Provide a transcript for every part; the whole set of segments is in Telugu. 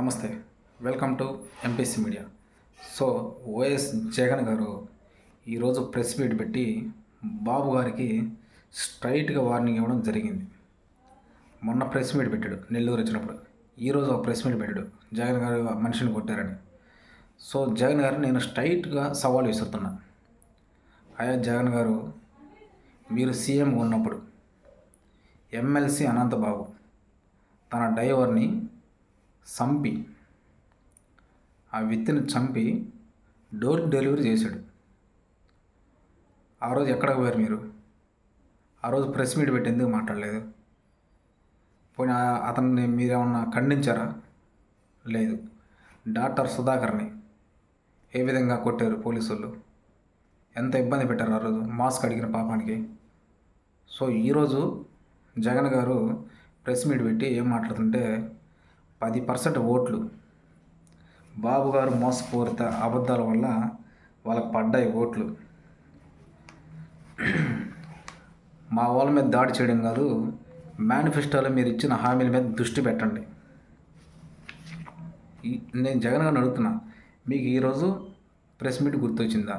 నమస్తే. Welcome to MPC media so YS Jagan garu ఈరోజు ప్రెస్ మీట్ పెట్టి బాబు గారికి స్ట్రైట్గా వార్నింగ్ ఇవ్వడం జరిగింది. మొన్న ప్రెస్ మీట్ పెట్టాడు నెల్లూరు వచ్చినప్పుడు. ఈరోజు ఒక ప్రెస్ మీట్ పెట్టాడు జగన్ గారు మనిషిని కొట్టారని. సో జగన్ గారు నేను స్ట్రైట్గా సవాల్ విసురుతున్నా. అయ్యా జగన్ గారు మీరు సీఎం ఉన్నప్పుడు ఎమ్మెల్సీ అనంతబాబు తన డ్రైవర్ని చంపి ఆ వ్యక్తిని చంపి డోర్ డెలివరీ చేశాడు. ఆ రోజు ఎక్కడికి పోయారు మీరు? ఆ రోజు ప్రెస్ మీట్ పెట్టి ఎందుకు మాట్లాడలేదు? పోయిన అతన్ని మీరేమన్నా ఖండించారా? లేదు. డాక్టర్ సుధాకర్ని ఏ విధంగా కొట్టారు పోలీసు వాళ్ళు ఎంత ఇబ్బంది పెట్టారు ఆ రోజు? మాస్క్ అడిగిన పాపానికి. సో ఈరోజు జగన్ గారు ప్రెస్ మీట్ పెట్టి ఏం మాట్లాడుతుంటే పది పర్సెంట్ ఓట్లు. బాబు గారు మోసపూరిత అబద్ధాల వల్ల వాళ్ళకి పడ్డాయి ఓట్లు. మా వాళ్ళ మీద దాడి చేయడం కాదు మేనిఫెస్టోలో మీరు ఇచ్చిన హామీల మీద దృష్టి పెట్టండి. నేను జగన్ గారిని అడుగుతున్నా మీకు ఈరోజు ప్రెస్ మీట్ గుర్తొచ్చిందా?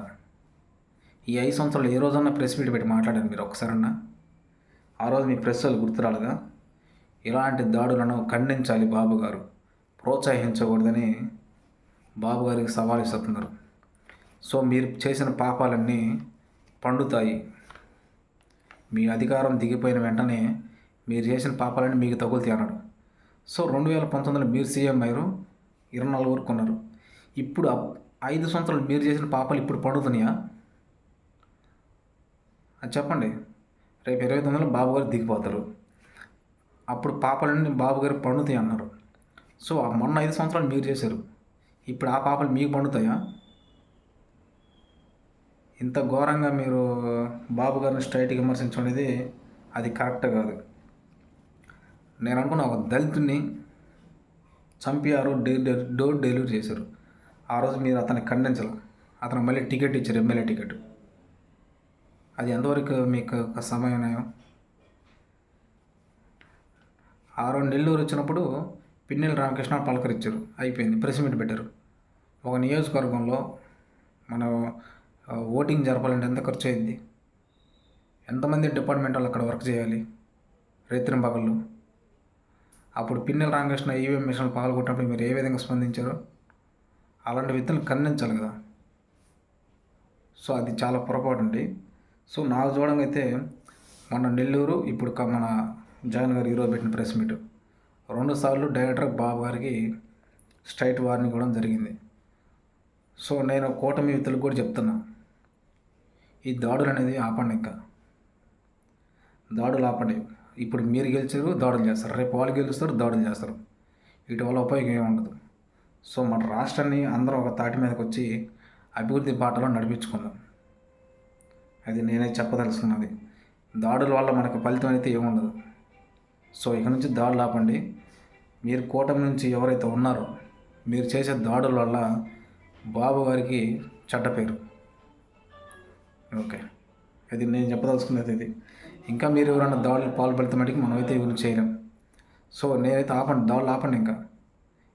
ఈ ఐదు సంవత్సరాలు ఏ రోజన్నా ప్రెస్ మీట్ పెట్టి మాట్లాడారు మీరు ఒకసారన్నా ఆ రోజు మీ ప్రెస్ వాళ్ళు గుర్తురాలుగా ఇలాంటి దాడులను ఖండించాలి బాబు గారు. ప్రోత్సహించకూడదని బాబు గారికి సవాల్ ఇస్తున్నారు సో మీరు చేసిన పాపాలన్నీ పండుతాయి. మీ అధికారం దిగిపోయిన వెంటనే మీరు చేసిన పాపాలన్నీ మీకు తగులుతాయి అన్నాడు. సో రెండు వేల పంతొమ్మిదిలో మీరు సీఎం అయ్యారు ఇరవై నాలుగు వరకు ఉన్నారు. ఇప్పుడు ఐదు సంవత్సరాలు మీరు చేసిన పాపాలు ఇప్పుడు పండుతున్నాయా? అది చెప్పండి. రేపు ఇరవై తొమ్మిదిలో బాబు గారు దిగిపోతారు. అప్పుడు పాపాలన్నీ బాబు గారు పండుతాయి అన్నారు. సో మొన్న ఐదు సంవత్సరాలు మీరు చేశారు. ఇప్పుడు ఆ పాపలు మీకు పండుతాయా? ఇంత ఘోరంగా మీరు బాబు గారిని స్ట్రైట్గా విమర్శించడం అనేది అది కరెక్ట్ కాదు. నేను అనుకున్న ఒక దళితుని చంపి ఆ రోజు డే డోర్ డెలివరీ చేశారు. ఆ రోజు మీరు అతన్ని ఖండించాలి? అతను మళ్ళీ టికెట్ ఇచ్చారు ఎమ్మెల్యే టికెట్. అది ఎంతవరకు మీకు ఒక సమయం ఆరో ఆ రోజు నెల్లూరు వచ్చినప్పుడు పిన్నెల రామకృష్ణ పలకరించారు. అయిపోయింది. ప్రెస్ మీట్ పెట్టారు. ఒక నియోజకవర్గంలో మనం ఓటింగ్ జరపాలంటే ఎంత ఖర్చు అయింది? ఎంతమంది డిపార్ట్మెంట్ వాళ్ళు అక్కడ వర్క్ చేయాలి? రైతుల పగళ్ళు. అప్పుడు పిన్నెల రామకృష్ణ ఈవీఎం మిషన్లు పాల్గొన్నప్పుడు మీరు ఏ విధంగా స్పందించారో? అలాంటి వ్యక్తులను ఖండించాలి కదా. సో అది చాలా పొరపాటు అండి. సో నాకు చూడంగా అయితే మన నెల్లూరు ఇప్పుడు క- మన జగన్ గారు ఈరోజు పెట్టిన ప్రెస్ మీట్. రెండుసార్లు డైరెక్టర్ బాబు గారికి స్ట్రైట్ వార్నింగ్ ఇవ్వడం జరిగింది. సో నేను కూటమి వ్యక్తులకు కూడా చెప్తున్నా ఈ దాడులు అనేది ఆపండి ఇంకా. దాడులు ఆపండి. ఇప్పుడు మీరు గెలిచారు దాడులు చేస్తారు. రేపు వాళ్ళు గెలుస్తారు దాడులు చేస్తారు. వీటి వల్ల ఉపయోగం ఏమి ఉండదు. సో మన రాష్ట్రాన్ని అందరం ఒక తాటి మీదకి వచ్చి అభివృద్ధి బాటలో నడిపించుకుందాం. అది నేనే చెప్పదలుచుకున్నది. దాడుల వల్ల మనకు ఫలితం అయితే ఏముండదు సో ఇక నుంచి దాడులు ఆపండి. మీరు కూటమి నుంచి ఎవరైతే ఉన్నారో మీరు చేసే దాడుల వల్ల బాబు గారికి చెడ్డ పేరు. ఓకే. ఇది నేను చెప్పదలుచుకున్నది ఇది. ఇంకా మీరు ఎవరైనా దాడులు పాల్పడితే మటుకు మనమైతే ఇవన్నీ చేయలేం. సో నేనైతే ఆపండి దాడులు ఆపండి ఇంకా.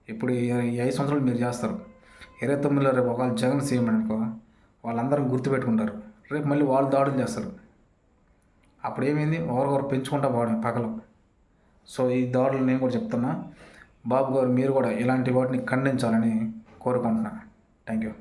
ఇప్పుడు ఐదు సంవత్సరాలు మీరు చేస్తారు. ఇరవై తొమ్మిదిలో రేపు ఒకవేళ జగన్ సీఎం అనుకో వాళ్ళందరం గుర్తుపెట్టుకుంటారు. రేపు మళ్ళీ వాళ్ళు దాడులు చేస్తారు. అప్పుడు ఏమైంది ఒకరికొకరు పెంచుకుంటా పోవడం పగలు. సో ఈ దారులు నేను కూడా చెప్తున్నా. బాబు గారు మీరు కూడా ఇలాంటి వాటిని ఖండించాలని కోరుకుంటున్నాను థ్యాంక్ యూ